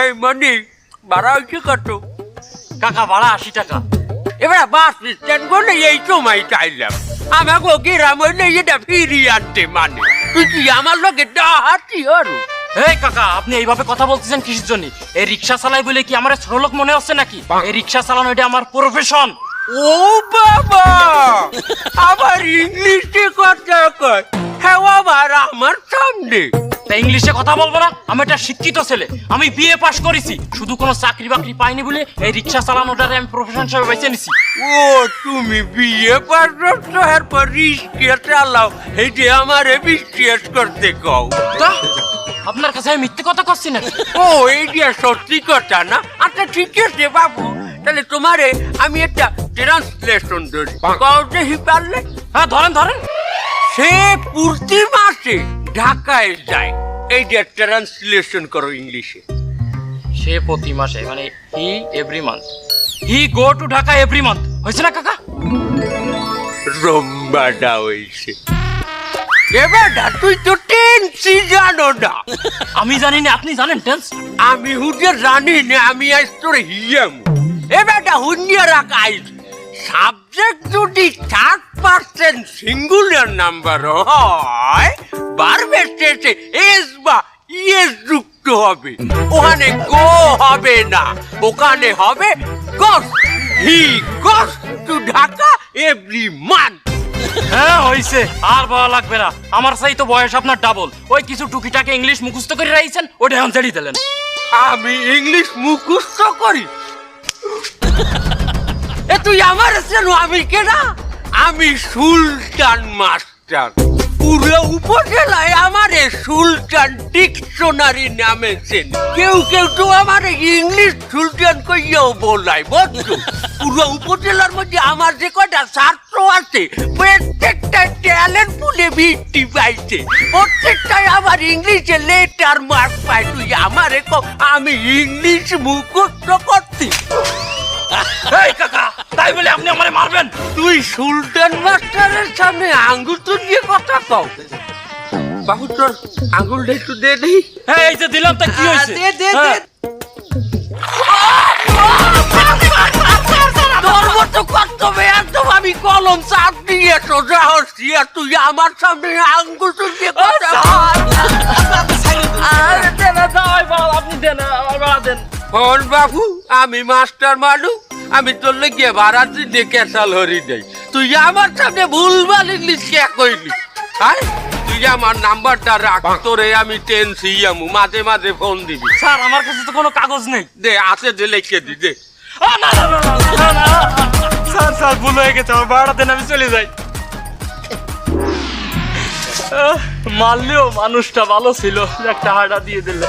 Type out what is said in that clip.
এই মনি ভাড়া হয়েছে কত? কাকা ভাড়া আশি টাকা। এবার বাস স্ট্যান্ড করলে এই সময় চাইলাম। আমাকে গ্রাম হইলে এটা ফিরিয়ে আনতে মানে। তুই আমার লোকে ডাহাতি এই কাকা আপনি এইভাবে কথা বলতেছেন কিসের জন্য? এই রিক্সা চালাই বলে কি আমার ছোটলোক মনে হচ্ছে নাকি? এই রিক্সা চালানো এটা আমার প্রফেশন ও বাবা! আবার ইংলিশে কথা কয়। হ্যাঁ আবার আমার সামনে। তা ইংলিশে কথা বলব না? আমি একটা শিক্ষিত ছেলে। আমি বিএ পাশ করেছি। শুধু কোনো চাকরি বাকরি পাইনি বলে এই রিক্সা চালানোটারে আমি প্রফেশন হিসেবে বেছে নিছি। ও তুমি বিয়ে পারছ এরপর রিস্কে চালাও। এই যে আমার বিশ্বাস করতে কও। তা? আপনার কাছে আমি মিথ্যে কথা করছি না ও এই যে সত্যি কথা না? আচ্ছা ঠিক আছে বাবু। তাহলে তোমারে আমি একটা ট্রান্সলেশন ধরি কও দেখি পারলে। হ্যাঁ ধরেন ধরেন। সে প্রতি মাসে ঢাকায় যায়। এই যে ট্রান্সলেশন করো ইংলিশে সে প্রতি মাসে মানে he every month he go to Dhaka every month হয়েছে না কাকা? রম্বাটা হয়েছে এবারটা তুই তো টেন্সি জানো না। আমি জানি না আপনি জানেন টেন্স আমি হুজে জানি না আমি আজ তোর হিয়াম। এবারটা হুঞ্জিয়া রাখা আইস সাবজেক্ট যদি থার্ড পার্সেন্ট সিঙ্গুলার নাম্বার হয় বারবে শেষে এস বা ইয়েস যুক্ত হবে। ওখানে গো হবে না। ওখানে হবে goes. He goes to Dhaka every month. হ্যাঁ হয়েছে আর বলা লাগবে না। আমার তো বয়স আপনার ডাবল ওই কিছু টুকিটাকে ইংলিশ মুখস্থ করে রাখছেন ওটা এখন ছেড়ে দিলেন। আমি ইংলিশ মুখস্থ করি। এ তুই আমার আমি কেনা আমি সুলতান মাস্টার। পুরো উপজেলায় আমারে সুলতান ডিকশনারি নামে চেন। কেউ কেউ তো আমার ইংলিশ সুলতান কইয়াও বলাই বুঝছ পুরো উপজেলার মধ্যে আমার যে কয়টা ছাত্র আছে, প্রত্যেকটা ট্যালেন্ট পুলে বৃত্তি পাইছে। প্রত্যেকটাই আমার ইংলিশে লেটার মার্ক পাই তুই আমারে আমি ইংলিশ মুখস্থ করছি। এই কাকা তাই বলে আপনি আমারে মারবেন? তুই সুলতান মাস্টারের সামনে আঙ্গুল তুলিয়ে কথা কও। বাবু তোর আঙ্গুলটা একটু দে দিই হ্যাঁ এই যে দিলাম তা কি হয়েছে? দে, দে, হ্যাঁ। আমি কলম চাপ দিয়ে সোজা হচ্ছি আর তুই আমার সামনে আঙ্গুল তুলিয়ে কথা বল। আরে দেন না, দাও, বাবা, আপনি দেন বাবা দেন। বাবু আমি মাস্টার মানু আমি তোর লেগে ভাড়া দিনে ক্যাসাল হরি দেই। তুই আমার সামনে ভুলভাল ইংলিশ কে কইলি? হ্যাঁ তুই আমার নাম্বারটা রাখ তোরে আমি টেনসি আমু মাঝে মাঝে ফোন দিবি। স্যার আমার কাছে তো কোনো কাগজ নেই। দে আছে যে লিখে দি দে। না, না, না, না, না, না, না। স্যার স্যার ভুল হয়ে গেছে আমার ভাড়া দেন আমি চলে যাই। আহ, মারলেও মানুষটা ভালো ছিল একটা হাড়া দিয়ে দিলে।